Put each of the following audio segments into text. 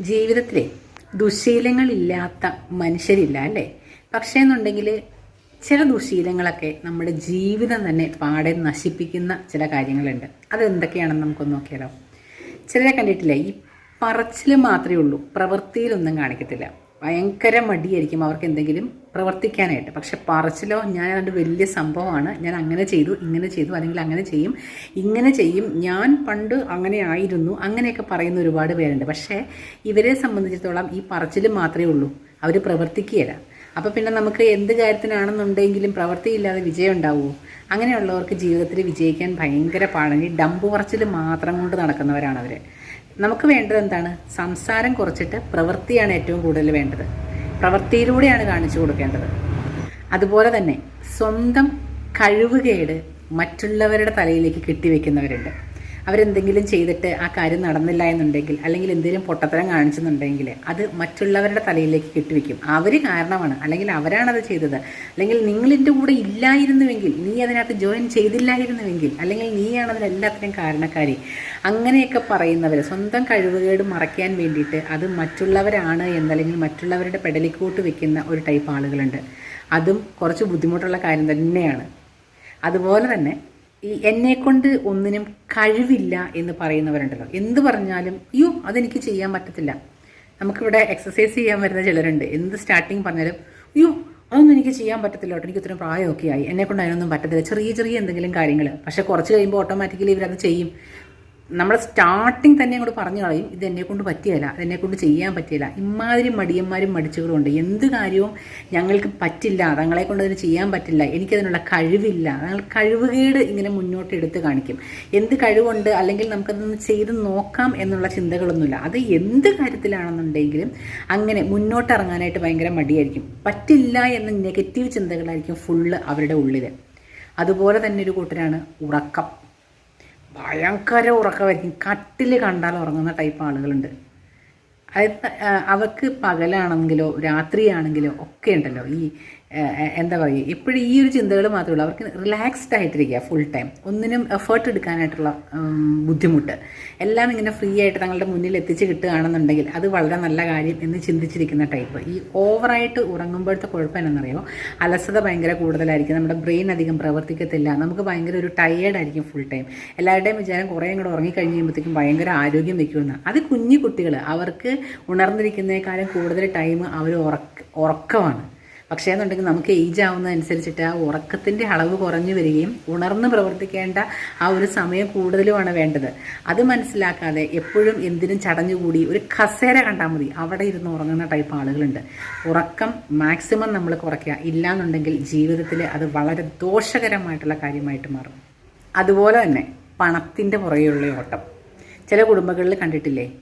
ജീവിതത്തിലെ ദുശീലങ്ങളില്ലാത്ത മനുഷ്യരില്ല അല്ലേ? പക്ഷേ എന്നുണ്ടെങ്കിൽ ചില ദുശീലങ്ങളൊക്കെ നമ്മുടെ ജീവിതം തന്നെ പാടെ നശിപ്പിക്കുന്ന ചില കാര്യങ്ങളുണ്ട്. അതെന്തൊക്കെയാണെന്ന് നമുക്കൊന്ന് നോക്കിയാലോ. ചിലരെ കണ്ടിട്ടില്ലേ? ഈ പറച്ചിൽ മാത്രമേ ഉള്ളൂ. പ്രവൃത്തിയിലൊന്നും കാണിക്കത്തില്ല. ഭയങ്കര മടിയായിരിക്കും അവർക്ക് എന്തെങ്കിലും പ്രവർത്തിക്കാനായിട്ട്. പക്ഷെ പറച്ചിലോ ഞാൻ അതുകൊണ്ട് വലിയ സംഭവമാണ്. ഞാൻ അങ്ങനെ ചെയ്തു ഇങ്ങനെ ചെയ്തു അല്ലെങ്കിൽ അങ്ങനെ ചെയ്യും ഇങ്ങനെ ചെയ്യും. ഞാൻ പണ്ട് അങ്ങനെ ആയിരുന്നു. അങ്ങനെയൊക്കെ പറയുന്ന ഒരുപാട് പേരുണ്ട്. പക്ഷേ ഇവരെ സംബന്ധിച്ചിടത്തോളം ഈ പറച്ചിൽ മാത്രമേ ഉള്ളൂ. അവർ പ്രവർത്തിക്കുകയില്ല. അപ്പോൾ പിന്നെ നമുക്ക് എന്ത് കാര്യത്തിനാണെന്നുണ്ടെങ്കിലും പ്രവൃത്തിയില്ലാതെ വിജയം ഉണ്ടാവുമോ അങ്ങനെയുള്ളവർക്ക് ജീവിതത്തിൽ വിജയിക്കാൻ ഭയങ്കര പാടാണ്. ഈ ഡമ്പ് പറച്ചിൽ മാത്രം കൊണ്ട് നടക്കുന്നവരാണ് അവർ നമുക്ക് വേണ്ടത് എന്താണ്? സംസാരം കുറച്ചിട്ട് പ്രവൃത്തിയാണ് ഏറ്റവും കൂടുതൽ വേണ്ടത്. പ്രവൃത്തിയിലൂടെയാണ് കാണിച്ചു കൊടുക്കേണ്ടത്. അതുപോലെ തന്നെ സ്വന്തം കഴിവുകേട് മറ്റുള്ളവരുടെ തലയിലേക്ക് കെട്ടിവെക്കുന്നവരുണ്ട്. അവരെന്തെങ്കിലും ചെയ്തിട്ട് ആ കാര്യം നടന്നില്ല എന്നുണ്ടെങ്കിൽ അല്ലെങ്കിൽ എന്തെങ്കിലും പൊട്ടത്തരം കാണിച്ചെന്നുണ്ടെങ്കിൽ അത് മറ്റുള്ളവരുടെ തലയിലേക്ക് കെട്ടിവെക്കും. അവർ കാരണമാണ്. അല്ലെങ്കിൽ അവരാണത് ചെയ്തത്. അല്ലെങ്കിൽ നിങ്ങളിന്റെ കൂടെ ഇല്ലായിരുന്നുവെങ്കിൽ നീ അതിനകത്ത് ജോയിൻ ചെയ്തില്ലായിരുന്നുവെങ്കിൽ അല്ലെങ്കിൽ നീയാണ് അതിനെല്ലാത്തിനും കാരണക്കാരി. അങ്ങനെയൊക്കെ പറയുന്നവർ സ്വന്തം കഴിവുകേട് മറയ്ക്കാൻ വേണ്ടിയിട്ട് അത് മറ്റുള്ളവരാണ് എന്നല്ലെങ്കിൽ മറ്റുള്ളവരുടെ പെടലിക്കോട്ട് വെക്കുന്ന ഒരു ടൈപ്പ് ആളുകളുണ്ട്. അതും കുറച്ച് ബുദ്ധിമുട്ടുള്ള കാര്യം തന്നെയാണ്. അതുപോലെ തന്നെ ഈ എന്നെ കൊണ്ട് ഒന്നിനും കഴിവില്ല എന്ന് പറയുന്നവരുണ്ടല്ലോ. എന്ത് പറഞ്ഞാലും അയ്യോ അതെനിക്ക് ചെയ്യാൻ പറ്റത്തില്ല. നമുക്കിവിടെ എക്സസൈസ് ചെയ്യാൻ വരുന്ന ചിലരുണ്ട്. എന്ത് സ്റ്റാർട്ടിങ് പറഞ്ഞാലും അയ്യോ അതൊന്നും എനിക്ക് ചെയ്യാൻ പറ്റത്തില്ല കേട്ടോ എനിക്ക് ഇത്രയും പ്രായമൊക്കെ ആയി എന്നെ കൊണ്ട് അതിനൊന്നും പറ്റത്തില്ല. ചെറിയ ചെറിയ എന്തെങ്കിലും കാര്യങ്ങൾ പക്ഷേ കുറച്ച് കഴിയുമ്പോൾ ഓട്ടോമാറ്റിക്കലി ഇവരത് ചെയ്യും. നമ്മൾ സ്റ്റാർട്ടിങ് തന്നെ അങ്ങോട്ട് പറഞ്ഞു കളയും ഇത് എന്നെ കൊണ്ട് പറ്റിയല്ല ഇതെന്നെ കൊണ്ട് ചെയ്യാൻ പറ്റിയല്ല ഇമാതിരി മടിയന്മാരും മടിച്ചുകളുണ്ട് എന്ത് കാര്യവും ഞങ്ങൾക്ക് പറ്റില്ല തങ്ങളെ കൊണ്ട് അതിന് ചെയ്യാൻ പറ്റില്ല എനിക്കതിനുള്ള കഴിവില്ല. ഞങ്ങൾ കഴിവുകേട് ഇങ്ങനെ മുന്നോട്ട് എടുത്ത് കാണിക്കും. എന്ത് കഴിവുണ്ട്? അല്ലെങ്കിൽ നമുക്കതൊന്ന് ചെയ്ത് നോക്കാം എന്നുള്ള ചിന്തകളൊന്നുമില്ല. അത് എന്ത് കാര്യത്തിലാണെന്നുണ്ടെങ്കിലും അങ്ങനെ മുന്നോട്ട് ഇറങ്ങാനായിട്ട് ഭയങ്കര മടിയായിരിക്കും. പറ്റില്ല എന്ന നെഗറ്റീവ് ചിന്തകളായിരിക്കും ഫുള്ള് അവരുടെ ഉള്ളിൽ അതുപോലെ തന്നെ ഒരു കൂട്ടരാണ് ഉറക്കം. ഭയങ്കര ഉറക്കമായിരിക്കും കട്ടിൽ കണ്ടാൽ ഉറങ്ങുന്ന ടൈപ്പ് ആളുകളുണ്ട്. ആ, അവർക്ക് പകലാണെങ്കിലോ രാത്രിയാണെങ്കിലോ ഒക്കെ ഉണ്ടല്ലോ. ഈ എന്താ പറയുക ഇപ്പോഴും ഈ ഒരു ചിന്തകൾ മാത്രമേ അവർക്ക് റിലാക്സ്ഡ് ആയിട്ടിരിക്കുക ഫുൾ ടൈം ഒന്നിനും എഫേർട്ട് എടുക്കാനായിട്ടുള്ള ബുദ്ധിമുട്ട്. എല്ലാം ഇങ്ങനെ ഫ്രീ ആയിട്ട് തങ്ങളുടെ മുന്നിൽ എത്തിച്ച് കിട്ടുകയാണെന്നുണ്ടെങ്കിൽ അത് വളരെ നല്ല കാര്യം എന്ന് ചിന്തിച്ചിരിക്കുന്ന ടൈപ്പ് ഈ ഓവറായിട്ട് ഉറങ്ങുമ്പോഴത്തെ കുഴപ്പം എന്നറിയോ അലസത ഭയങ്കര കൂടുതലായിരിക്കും. നമ്മുടെ ബ്രെയിൻ അധികം പ്രവർത്തിക്കത്തില്ല. നമുക്ക് ഭയങ്കര ഒരു ടയേർഡായിരിക്കും ഫുൾ ടൈം എല്ലാവരുടെയും വിചാരം കുറേ കൂടെ ഉറങ്ങിക്കഴിഞ്ഞ് കഴിയുമ്പോഴത്തേക്കും ഭയങ്കര ആരോഗ്യം നിൽക്കുമെന്ന്. അത് കുഞ്ഞു കുട്ടികൾ അവർക്ക് ഉണർന്നിരിക്കുന്നതിനേക്കാളും കൂടുതൽ ടൈം അവർ ഉറക്ക ഉറക്കമാണ്. പക്ഷേ എന്നുണ്ടെങ്കിൽ നമുക്ക് ഏജ് ആവുന്നതനുസരിച്ചിട്ട് ആ ഉറക്കത്തിന്റെ അളവ് കുറഞ്ഞു വരികയും ഉണർന്ന് പ്രവർത്തിക്കേണ്ട ആ ഒരു സമയം കൂടുതലുമാണ് വേണ്ടത്. അത് മനസ്സിലാക്കാതെ എപ്പോഴും എന്തിനും ചടഞ്ഞുകൂടി ഒരു കസേര കണ്ടാൽ മതി. അവിടെ ഇരുന്ന് ഉറങ്ങുന്ന ടൈപ്പ് ആളുകളുണ്ട്. ഉറക്കം മാക്സിമം നമ്മൾ കുറയ്ക്കുക. ഇല്ലാന്നുണ്ടെങ്കിൽ ജീവിതത്തിൽ അത് വളരെ ദോഷകരമായിട്ടുള്ള കാര്യമായിട്ട് മാറും. അതുപോലെ തന്നെ പണത്തിന്റെ പുറകെയുള്ള ഓട്ടം. ചില കുടുംബങ്ങളിൽ കണ്ടിട്ടില്ലേ?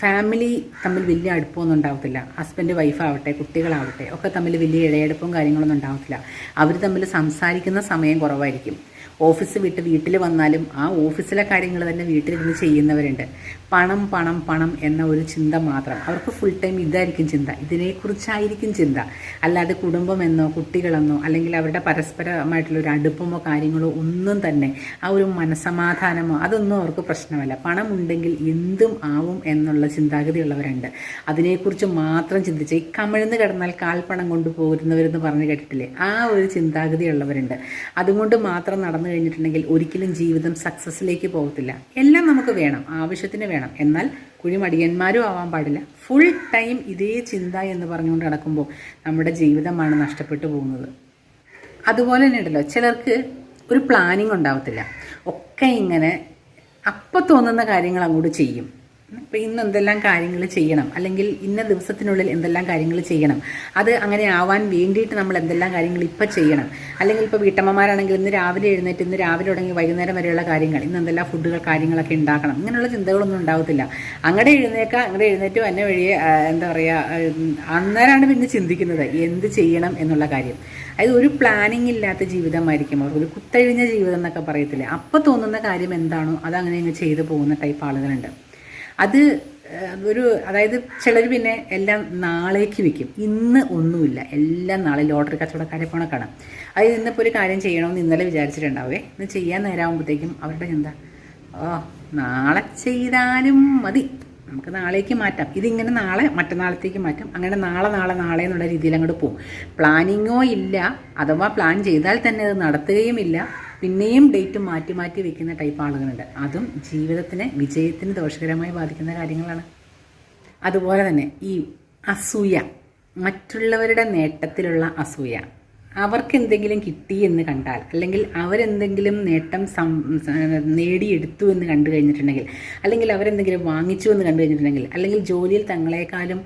ഫാമിലി തമ്മിൽ വലിയ അടുപ്പമൊന്നും ഉണ്ടാവത്തില്ല. ഹസ്ബൻഡ് വൈഫാവട്ടെ കുട്ടികളാവട്ടെ ഒക്കെ തമ്മിൽ വലിയ ഇഴയടുപ്പവും കാര്യങ്ങളൊന്നും ഉണ്ടാവത്തില്ല. അവർ തമ്മിൽ സംസാരിക്കുന്ന സമയം കുറവായിരിക്കും. ഓഫീസ് വിട്ട് വീട്ടിൽ വന്നാലും ആ ഓഫീസിലെ കാര്യങ്ങൾ തന്നെ വീട്ടിലിരുന്ന് ചെയ്യുന്നവരുണ്ട്. പണം പണം പണം എന്ന ഒരു ചിന്ത മാത്രം. അവർക്ക് ഫുൾ ടൈം ഇതായിരിക്കും ചിന്ത. ഇതിനെക്കുറിച്ചായിരിക്കും ചിന്ത. അല്ലാതെ കുടുംബമെന്നോ കുട്ടികളെന്നോ അല്ലെങ്കിൽ അവരുടെ പരസ്പരമായിട്ടുള്ള ഒരു അടുപ്പമോ കാര്യങ്ങളോ ഒന്നും തന്നെ ആ ഒരു മനസമാധാനമോ അതൊന്നും അവർക്ക് പ്രശ്നമല്ല. പണം ഉണ്ടെങ്കിൽ എന്തും ആവും എന്നുള്ള ചിന്താഗതിയുള്ളവരുണ്ട്. അതിനെക്കുറിച്ച് മാത്രം ചിന്തിച്ച് ഈ കമിഴ്ന്ന് കിടന്നാൽ കാൽപ്പണം കൊണ്ടുപോകുന്നവരെന്ന് പറഞ്ഞു കേട്ടിട്ടില്ലേ? ആ ഒരു ചിന്താഗതിയുള്ളവരുണ്ട്. അതുകൊണ്ട് മാത്രം നടന്നു കഴിഞ്ഞിട്ടുണ്ടെങ്കിൽ ഒരിക്കലും ജീവിതം സക്സസ്സിലേക്ക് പോകത്തില്ല. എല്ലാം നമുക്ക് വേണം ആവശ്യത്തിന് വേണം. എന്നാൽ കുഴിമടിയന്മാരും ആവാൻ പാടില്ല. ഫുൾ ടൈം ഇതേ ചിന്ത എന്ന് പറഞ്ഞുകൊണ്ട് നടക്കുമ്പോൾ നമ്മുടെ ജീവിതമാണ് നഷ്ടപ്പെട്ടു പോകുന്നത്. അതുപോലെ തന്നെ ഉണ്ടല്ലോ ചിലർക്ക് ഒരു പ്ലാനിങ് ഉണ്ടാവത്തില്ല. ഒക്കെ ഇങ്ങനെ അപ്പം തോന്നുന്ന കാര്യങ്ങൾ അങ്ങോട്ട് ചെയ്യും. ഇപ്പം ഇന്ന് എന്തെല്ലാം കാര്യങ്ങൾ ചെയ്യണം? അല്ലെങ്കിൽ ഇന്ന ദിവസത്തിനുള്ളിൽ എന്തെല്ലാം കാര്യങ്ങൾ ചെയ്യണം? അത് അങ്ങനെ ആവാൻ വേണ്ടിയിട്ട് നമ്മൾ എന്തെല്ലാം കാര്യങ്ങൾ ഇപ്പം ചെയ്യണം? അല്ലെങ്കിൽ ഇപ്പോൾ വീട്ടമ്മമാരാണെങ്കിൽ ഇന്ന് രാവിലെ എഴുന്നേറ്റ് ഇന്ന് രാവിലെ തുടങ്ങി വൈകുന്നേരം വരെയുള്ള കാര്യങ്ങൾ ഇന്ന് എന്തെല്ലാം ഫുഡുകൾ കാര്യങ്ങളൊക്കെ ഉണ്ടാക്കണം? ഇങ്ങനെയുള്ള ചിന്തകളൊന്നും ഉണ്ടാവത്തില്ല. അങ്ങടെ എഴുന്നേക്കുക അങ്ങടെ എഴുന്നേറ്റ് എന്നെ വഴി എന്താ പറയുക അന്നേരമാണ് പിന്നെ ചിന്തിക്കുന്നത് എന്ത് ചെയ്യണം എന്നുള്ള കാര്യം. അതായത് ഒരു പ്ലാനിങ് ഇല്ലാത്ത ജീവിതമായിരിക്കും അവർക്ക് ഒരു കുത്തഴിഞ്ഞ ജീവിതം എന്നൊക്കെ പറയത്തില്ലേ? അപ്പോൾ തോന്നുന്ന കാര്യം എന്താണോ അതങ്ങനെ ചെയ്തു പോകുന്ന ടൈപ്പ് ആളുകളുണ്ട്. അത് ഒരു അതായത് ചിലർ പിന്നെ എല്ലാം നാളേക്ക് വെക്കും ഇന്ന് ഒന്നുമില്ല. എല്ലാം നാളെ ലോട്ടറി കച്ചവടക്കാരെ പോണ കാണാം. അത് ഇന്നിപ്പോൾ ഒരു കാര്യം ചെയ്യണമെന്ന് ഇന്നലെ വിചാരിച്ചിട്ടുണ്ടാവേ. ഇന്ന് ചെയ്യാൻ നേരമാകുമ്പോഴത്തേക്കും അവരുടെ ചിന്ത ഓ നാളെ ചെയ്താലും മതി. നമുക്ക് നാളേക്ക് മാറ്റാം. ഇതിങ്ങനെ നാളെ മറ്റന്നാളത്തേക്ക് മാറ്റാം. അങ്ങനെ നാളെ നാളെ നാളെ എന്നുള്ള രീതിയിൽ അങ്ങോട്ട് പോകും പ്ലാനിങ്ങോ ഇല്ല. അഥവാ പ്ലാൻ ചെയ്താൽ തന്നെ അത് നടത്തുകയുമില്ല പിന്നെയും ഡേറ്റ് മാറ്റി മാറ്റി വെക്കുന്ന ടൈപ്പ് ആളുകളുണ്ട്. അതും ജീവിതത്തിന് വിജയത്തിന് ദോഷകരമായി ബാധിക്കുന്ന കാര്യങ്ങളാണ്. അതുപോലെ തന്നെ ഈ അസൂയ മറ്റുള്ളവരുടെ നേട്ടത്തിലുള്ള അസൂയ. അവർക്ക് എന്തെങ്കിലും കിട്ടി എന്ന് കണ്ടാൽ അല്ലെങ്കിൽ അവരെന്തെങ്കിലും നേട്ടം സം നേടിയെടുത്തു എന്ന് കണ്ടു കഴിഞ്ഞിട്ടുണ്ടെങ്കിൽ അല്ലെങ്കിൽ അവരെന്തെങ്കിലും വാങ്ങിച്ചു എന്ന് കണ്ടു കഴിഞ്ഞിട്ടുണ്ടെങ്കിൽ അല്ലെങ്കിൽ ജോലിയിൽ തങ്ങളെക്കാളും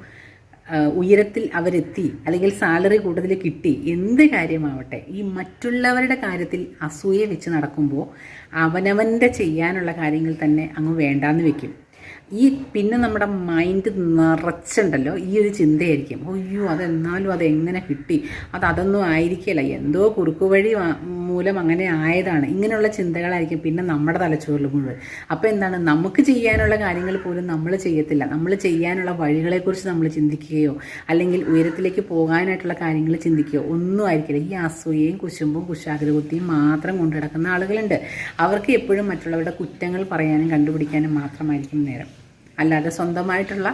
ഉയരത്തിൽ അവരെത്തി അല്ലെങ്കിൽ സാലറി കൂടുതൽ കിട്ടി എന്ത് കാര്യമാവട്ടെ ഈ മറ്റുള്ളവരുടെ കാര്യത്തിൽ അസൂയ വെച്ച് നടക്കുമ്പോൾ അവനവന്റെ ചെയ്യാനുള്ള കാര്യങ്ങൾ തന്നെ അങ്ങ് വേണ്ടാന്ന് വെക്കും. ഈ പിന്നെ നമ്മുടെ മൈൻഡ് നിറച്ചുണ്ടല്ലോ ഈ ഒരു ചിന്തയായിരിക്കും. അയ്യോ അതെന്നാലും അതെങ്ങനെ കിട്ടി? അത് അതൊന്നും ആയിരിക്കില്ല എന്തോ കുറുക്കു വഴി മൂലം അങ്ങനെ ആയതാണ്. ഇങ്ങനെയുള്ള ചിന്തകളായിരിക്കും പിന്നെ നമ്മുടെ തലച്ചോറിൽ മുഴുവൻ. അപ്പോൾ എന്താണ്? നമുക്ക് ചെയ്യാനുള്ള കാര്യങ്ങൾ പോലും നമ്മൾ ചെയ്യത്തില്ല. നമ്മൾ ചെയ്യാനുള്ള വഴികളെക്കുറിച്ച് നമ്മൾ ചിന്തിക്കുകയോ അല്ലെങ്കിൽ ഉയരത്തിലേക്ക് പോകാനായിട്ടുള്ള കാര്യങ്ങൾ ചിന്തിക്കുകയോ ഒന്നും ആയിരിക്കില്ല. ഈ അസൂയയും കുശുമ്പും കുശാഗ്രബുദ്ധിയും മാത്രം കൊണ്ടു നടക്കുന്ന ആളുകളുണ്ട്. അവർക്ക് എപ്പോഴും മറ്റുള്ളവരുടെ കുറ്റങ്ങൾ പറയാനും കണ്ടുപിടിക്കാനും മാത്രമായിരിക്കും നേരം. അല്ലാതെ സ്വന്തമായിട്ടുള്ള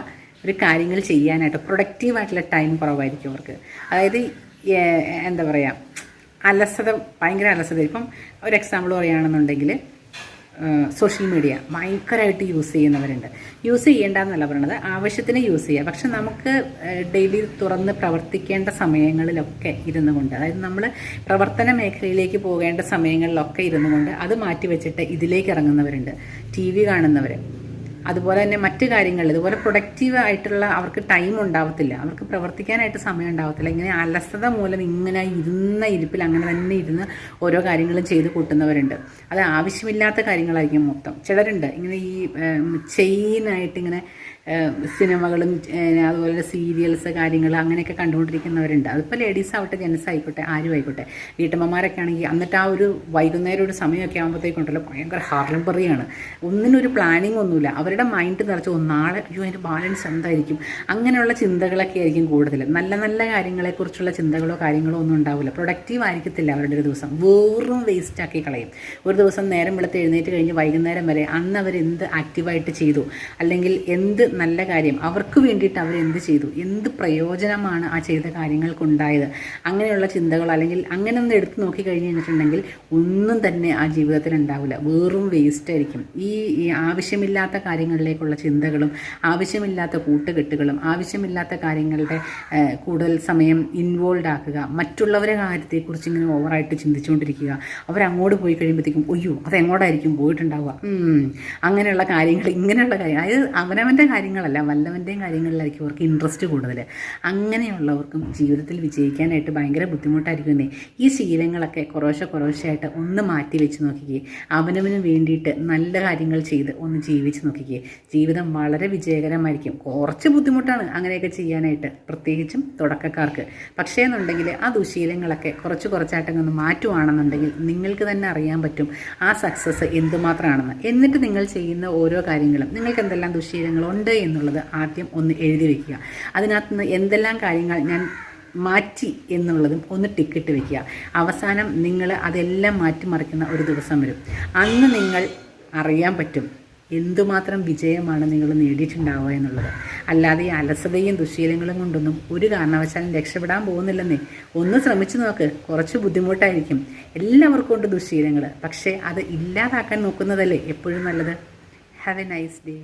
ഒരു കാര്യങ്ങൾ ചെയ്യാനായിട്ട് പ്രൊഡക്റ്റീവായിട്ടുള്ള ടൈം കുറവായിരിക്കും അവർക്ക്. അതായത് എന്താ പറയുക അലസത ഭയങ്കര അലസത. ഇപ്പം ഒരു എക്സാമ്പിൾ പറയുകയാണെന്നുണ്ടെങ്കിൽ സോഷ്യൽ മീഡിയ ഭയങ്കരമായിട്ട് യൂസ് ചെയ്യുന്നവരുണ്ട്. യൂസ് ചെയ്യേണ്ടെന്നല്ല പറയണത് ആവശ്യത്തിന് യൂസ് ചെയ്യുക. പക്ഷെ നമുക്ക് ഡെയിലി തുറന്ന് പ്രവർത്തിക്കേണ്ട സമയങ്ങളിലൊക്കെ ഇരുന്നു കൊണ്ട് അതായത് നമ്മൾ പ്രവർത്തന മേഖലയിലേക്ക് പോകേണ്ട സമയങ്ങളിലൊക്കെ ഇരുന്നു കൊണ്ട് അത് മാറ്റി വെച്ചിട്ട് ഇതിലേക്ക് ഇറങ്ങുന്നവരുണ്ട്. ടി വി കാണുന്നവർ അതുപോലെ തന്നെ മറ്റു കാര്യങ്ങൾ ഇതുപോലെ പ്രൊഡക്റ്റീവ് ആയിട്ടുള്ള അവർക്ക് ടൈം ഉണ്ടാവത്തില്ല. അവർക്ക് പ്രവർത്തിക്കാനായിട്ട് സമയം ഉണ്ടാവത്തില്ല. ഇങ്ങനെ അലസത മൂലം ഇങ്ങനെ ഇരുന്ന ഇരിപ്പിൽ അങ്ങനെ തന്നെ ഇരുന്ന് ഓരോ കാര്യങ്ങളും ചെയ്ത് കൂട്ടുന്നവരുണ്ട്. അത് ആവശ്യമില്ലാത്ത കാര്യങ്ങളായിരിക്കും മൊത്തം. ചിലരുണ്ട് ഇങ്ങനെ ഈ ചെയിനായിട്ട് ഇങ്ങനെ സിനിമകളും അതുപോലെ സീരിയൽസ് കാര്യങ്ങൾ അങ്ങനെയൊക്കെ കണ്ടുകൊണ്ടിരിക്കുന്നവരുണ്ട്. അതിപ്പോൾ ലേഡീസ് ആവട്ടെ ജെൻസ് ആയിക്കോട്ടെ ആരും ആയിക്കോട്ടെ. വീട്ടമ്മമാരൊക്കെ ആണെങ്കിൽ എന്നിട്ട് ആ ഒരു വൈകുന്നേരം ഒരു സമയമൊക്കെ ആകുമ്പോഴത്തേക്കുണ്ടല്ലോ ഭയങ്കര ഹാർലംബറിയാണ് ഒന്നിനൊരു പ്ലാനിങ് ഒന്നുമില്ല. അവരുടെ മൈൻഡ് നിറച്ച് നാളെ അയ്യോ അതിന്റെ ബാലൻസ് എന്തായിരിക്കും? അങ്ങനെയുള്ള ചിന്തകളൊക്കെ ആയിരിക്കും കൂടുതൽ നല്ല നല്ല കാര്യങ്ങളെക്കുറിച്ചുള്ള ചിന്തകളോ കാര്യങ്ങളോ ഒന്നും ഉണ്ടാവില്ല പ്രൊഡക്റ്റീവ് ആയിരിക്കത്തില്ല അവരുടെ ഒരു ദിവസം. വെറും വേസ്റ്റ് ആക്കി കളയും. ഒരു ദിവസം നേരം വെളുത്ത് എഴുന്നേറ്റ് കഴിഞ്ഞ് വൈകുന്നേരം വരെ അന്ന് അവർ എന്ത് ആക്റ്റീവായിട്ട് ചെയ്തു? അല്ലെങ്കിൽ എന്ത് നല്ല കാര്യം. അവർക്ക് വേണ്ടിയിട്ട് എന്ത് ചെയ്തു? എന്ത് പ്രയോജനമാണ് ആ ചെയ്ത കാര്യങ്ങൾക്കുണ്ടായത്? അങ്ങനെയുള്ള ചിന്തകൾ അല്ലെങ്കിൽ അങ്ങനെ ഒന്ന് എടുത്ത് നോക്കി കഴിഞ്ഞ് കഴിഞ്ഞിട്ടുണ്ടെങ്കിൽ ഒന്നും തന്നെ ആ ജീവിതത്തിൽ ഉണ്ടാവില്ല. വെറും വേസ്റ്റ് ആയിരിക്കും. ഈ ആവശ്യമില്ലാത്ത കാര്യങ്ങളിലേക്കുള്ള ചിന്തകളും ആവശ്യമില്ലാത്ത കൂട്ടുകെട്ടുകളും ആവശ്യമില്ലാത്ത കാര്യങ്ങളുടെ കൂടുതൽ സമയം ഇൻവോൾവ് ആക്കുക മറ്റുള്ളവരെ കാര്യത്തെക്കുറിച്ച് ഇങ്ങനെ ഓവറായിട്ട് ചിന്തിച്ചുകൊണ്ടിരിക്കുക അവരങ്ങോട്ട് പോയി കഴിയുമ്പോഴത്തേക്കും ഒയ്യോ അതെങ്ങോട്ടായിരിക്കും പോയിട്ടുണ്ടാവുക? അങ്ങനെയുള്ള കാര്യങ്ങൾ ഇങ്ങനെയുള്ള കാര്യം അതായത് അവനവന്റെ കാര്യം കാര്യങ്ങളല്ല വല്ലവന്റെയും കാര്യങ്ങളിലായിരിക്കും അവർക്ക് ഇൻട്രസ്റ്റ് കൂടുതൽ അങ്ങനെയുള്ളവർക്കും ജീവിതത്തിൽ വിജയിക്കാനായിട്ട് ഭയങ്കര ബുദ്ധിമുട്ടായിരിക്കുന്നേ ഈ ശീലങ്ങളൊക്കെ കുറേശ്ശെ കുറേശ്ശെയായിട്ട് ഒന്ന് മാറ്റി വെച്ച് നോക്കിക്കേ. അവനവന് വേണ്ടിയിട്ട് നല്ല കാര്യങ്ങൾ ചെയ്ത് ഒന്ന് ജീവിച്ച് നോക്കിക്കേ. ജീവിതം വളരെ വിജയകരമായിരിക്കും. കുറച്ച് ബുദ്ധിമുട്ടാണ് അങ്ങനെയൊക്കെ ചെയ്യാനായിട്ട് പ്രത്യേകിച്ചും തുടക്കക്കാർക്ക്. പക്ഷേ എന്നുണ്ടെങ്കിൽ ആ ദുശീലങ്ങളൊക്കെ കുറച്ച് കുറച്ചായിട്ടൊന്ന് മാറ്റുവാണെന്നുണ്ടെങ്കിൽ നിങ്ങൾക്ക് തന്നെ അറിയാൻ പറ്റും ആ സക്സസ് എന്തുമാത്രമാണെന്ന്. എന്നിട്ട് നിങ്ങൾ ചെയ്യുന്ന ഓരോ കാര്യങ്ങളും നിങ്ങൾക്ക് എന്തെല്ലാം ദുശീലങ്ങളുണ്ട് എന്നുള്ളത് ആദ്യം ഒന്ന് എഴുതി വയ്ക്കുക അതിനകത്ത് നിന്ന് എന്തെല്ലാം കാര്യങ്ങൾ ഞാൻ മാറ്റി എന്നുള്ളതും ഒന്ന് ടിക്കറ്റ് വയ്ക്കുക അവസാനം നിങ്ങൾ അതെല്ലാം മാറ്റിമറിക്കുന്ന ഒരു ദിവസം വരും. അന്ന് നിങ്ങൾ അറിയാൻ പറ്റും എന്തുമാത്രം വിജയമാണ് നിങ്ങൾ നേടിയിട്ടുണ്ടാവുക എന്നുള്ളത്. അല്ലാതെ ഈ അലസതയും ദുശീലങ്ങളും കൊണ്ടൊന്നും ഒരു കാരണവശാലും രക്ഷപ്പെടാൻ പോകുന്നില്ലെന്നേ. ഒന്ന് ശ്രമിച്ചു നോക്ക്. കുറച്ച് ബുദ്ധിമുട്ടായിരിക്കും. എല്ലാവർക്കും ഉണ്ട് ദുശീലങ്ങൾ പക്ഷേ അത് ഇല്ലാതാക്കാൻ നോക്കുന്നതല്ലേ എപ്പോഴും നല്ലത്? Have A nice day